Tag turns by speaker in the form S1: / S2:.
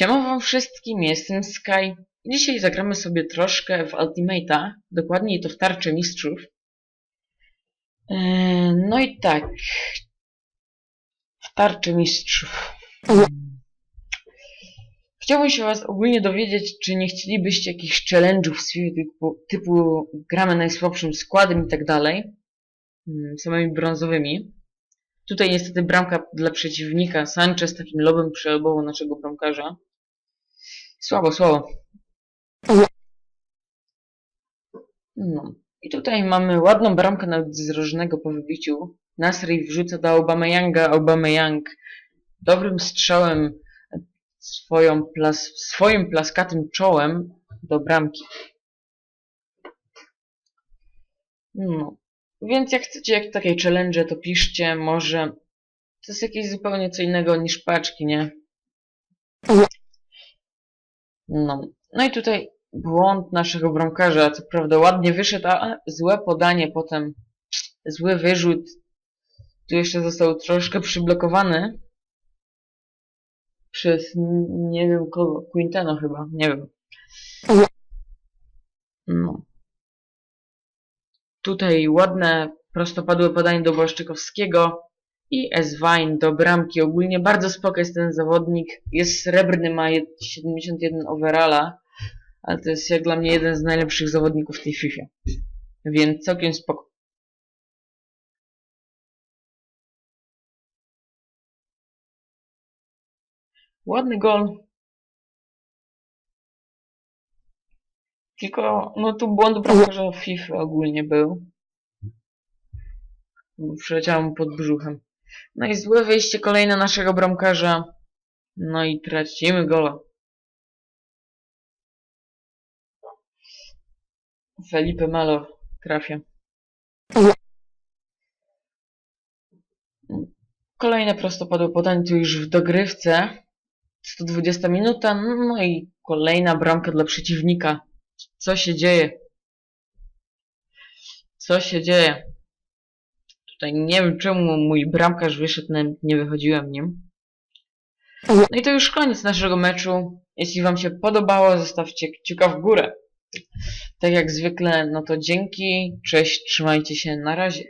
S1: Siema wam wszystkim, jestem Sky. Dzisiaj zagramy sobie troszkę w Ultimate'a, dokładniej to w Tarczę Mistrzów. Eee, No i tak. W Tarczę Mistrzów. Chciałbym się was ogólnie dowiedzieć, czy nie chcielibyście jakichś challenge'ów z FIFA typu, typu gramy najsłabszym składem i tak dalej. Mm, Samymi brązowymi. Tutaj niestety bramka dla przeciwnika. Sanchez takim lobem przelobował naszego bramkarza. Słabo, słabo. No. I tutaj mamy ładną bramkę nawet z po wybiciu. Nasri wrzuca do Aubameyanga. Aubameyang dobrym strzałem swoją plas, swoim plaskatym czołem do bramki. No. Więc jak chcecie jak takie challenge, to piszcie, może to jest jakieś zupełnie co innego niż paczki, nie? No. No i tutaj błąd naszego bramkarza, co prawda ładnie wyszedł, a złe podanie potem, zły wyrzut. Tu jeszcze został troszkę przyblokowany przez nie wiem kogo, Quinteno chyba, nie wiem. No. Tutaj ładne, prostopadłe podanie do Błaszczykowskiego i Eswine do bramki. Ogólnie bardzo spoko jest ten zawodnik. Jest srebrny, ma jed- 71 overalla, ale to jest jak dla mnie jeden z najlepszych zawodników w tej FIFA. Więc całkiem spoko. Ładny gol. Tylko, no tu błąd bramkarza FIFA ogólnie był. Przeleciałem pod brzuchem. No i złe wyjście kolejne naszego bramkarza. No i tracimy gola. Felipe Malo trafia. Kolejne prostopadłe podanie tu już w dogrywce. 120 minuta, no i kolejna bramka dla przeciwnika. Co się dzieje? Co się dzieje? Tutaj nie wiem czemu mój bramkarz wyszedł, nie wychodziłem nim. No i to już koniec naszego meczu. Jeśli wam się podobało, zostawcie kciuka w górę. Tak jak zwykle, no to dzięki, cześć, trzymajcie się, na razie.